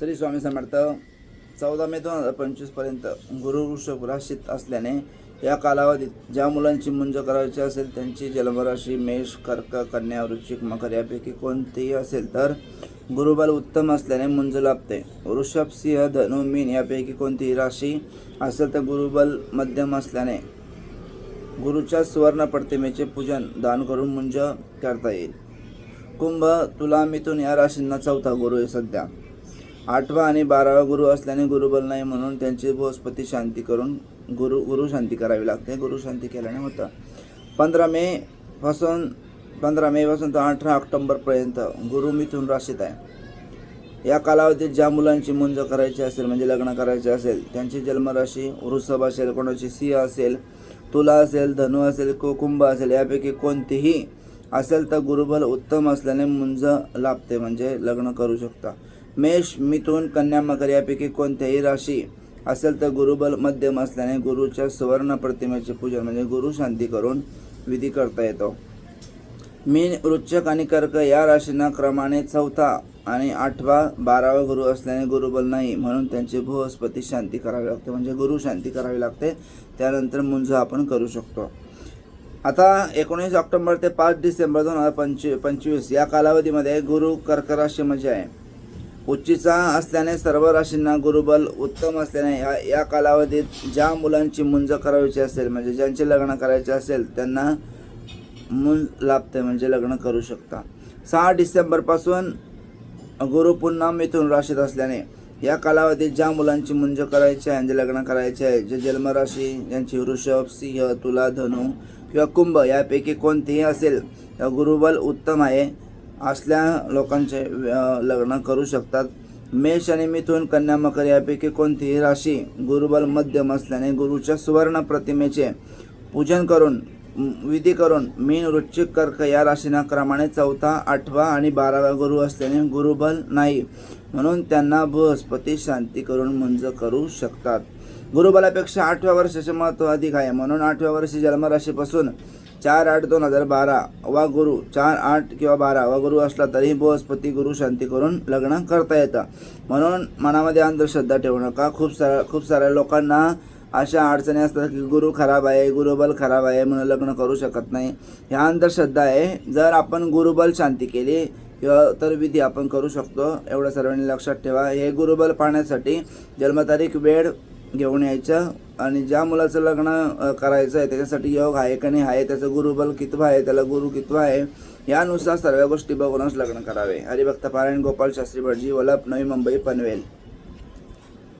श्री स्वामी समर्थ चौदा मे दोन हजार पंचवीसपर्यंत गुरु वृषभ राशीत असल्याने या कालावधीत ज्या मुलांची मुंज करायची असेल त्यांची जन्मराशी मेष कर्क कन्या वृश्चिक मकर यापैकी कोणतीही असेल तर गुरुबल उत्तम असल्याने मुंज लाभते. वृषभ सिंह धनु मीन यापैकी कोणतीही राशी असेल तर गुरुबल मध्यम असल्याने गुरुच्या सुवर्ण प्रतिमेचे पूजन दान करून मुंज करता येईल. कुंभ तुला मिथून या राशींना चौथा गुरु आहे सध्या. आठवा आणि बारावा गुरु असल्याने गुरुबल नाही म्हणून त्यांची बृहस्पती शांती करून गुरु गुरु शांती करावी लागते. गुरु शांती केल्याने होतं. पंधरा मे पासून पंधरा मे पासून तर अठरा ऑक्टोंबरपर्यंत गुरु मिथून राशीत आहे. या कालावधीत ज्या मुलांची मुंज करायची असेल म्हणजे लग्न करायचे असेल त्यांची जन्मराशी वृषभ असेल कोणाची सिंह असेल तुला असेल धनु असेल कुकुंभ असेल यापैकी कोणतीही असेल तर गुरुबल उत्तम असल्याने मुंज लाभते म्हणजे लग्न करू शकता. मेष मिथून कन्या मकर यापैकी कोणत्याही राशी असेल तर गुरुबल मध्यम असल्याने गुरुच्या सुवर्ण प्रतिमेचे पूजन म्हणजे गुरु शांती करून विधी करता येतो. मीन वृश्चक आणि कर्क या राशींना क्रमाने चौथा आणि आठवा बारावा गुरु असल्याने गुरुबल नाही म्हणून त्यांची बृहस्पती शांती करावी लागते. म्हणजे गुरु शांती करावी लागते. त्यानंतर मुंज आपण करू शकतो. आता एकोणीस ऑक्टोबर ते पाच डिसेंबर दोन हजार पंचवी पंचवीस या कालावधीमध्ये गुरु कर्क राशीमध्ये म्हणजे आहे. उच्चीचा असल्याने सर्व राशींना गुरुबल उत्तम असल्याने या या कालावधीत ज्या मुलांची मुंज करायची असेल म्हणजे ज्यांचे लग्न करायचे असेल त्यांना मुंज लाभते म्हणजे लग्न करू शकता. सहा डिसेंबरपासून गुरु पुन्हा मिथून राशीत असल्याने या कालावधीत ज्या मुलांची मुंज करायची आहे जे लग्न करायचे आहे जे जन्मराशी ज्यांची वृषभ सिंह तुला धनु किंवा कुंभ यापैकी कोणतेही असेल गुरुबल उत्तम आहे. असल्या लोकांचे लग्न करू शकतात. मेष आणि मिथून कन्या मकर यापैकी कोणतीही राशी गुरुबल मध्यम असल्याने गुरुच्या सुवर्ण प्रतिमेचे पूजन करून विधी करून मीन वृश्चिक कर्क या राशीना क्रमाने चौथा आठवा आणि बारावा गुरु असल्याने गुरुबल नाही. म्हणून त्यांना बृहस्पती शांती करून मुंज करू शकतात. गुरुबलापेक्षा आठव्या वर्षाचे महत्त्व अधिक आहे. म्हणून आठव्या वर्षी जन्मराशीपासून चार आठ दोन हजार बारा वा गुरु चार आठ किंवा बारा वा गुरु असला तरीही बृहस्पती गुरु शांती करून लग्न करता येतं. म्हणून मनामध्ये अंधश्रद्धा ठेवू नका. खूप साऱ्या खूप साऱ्या लोकांना अशा अडचणी असतात की गुरु खराब आहे गुरुबल खराब आहे म्हणून लग्न करू शकत नाही. ह्या अंधश्रद्धा आहे. जर आपण गुरुबल शांती केली किंवा तर विधी आपण करू शकतो. एवढं सर्वांनी लक्षात ठेवा. हे गुरुबल पाहण्यासाठी जन्मतारीख वेळ घेऊन यायचं आणि ज्या मुलाचं लग्न करायचं आहे त्याच्यासाठी योग आहे का नाही आहे त्याचं गुरुबल कितवा आहे त्याला गुरु कितवा आहे यानुसार सर्व गोष्टी बघूनच लग्न करावे. हरिभक्त पारायण गोपाल शास्त्री भटजी वलप नवी मुंबई पनवेल.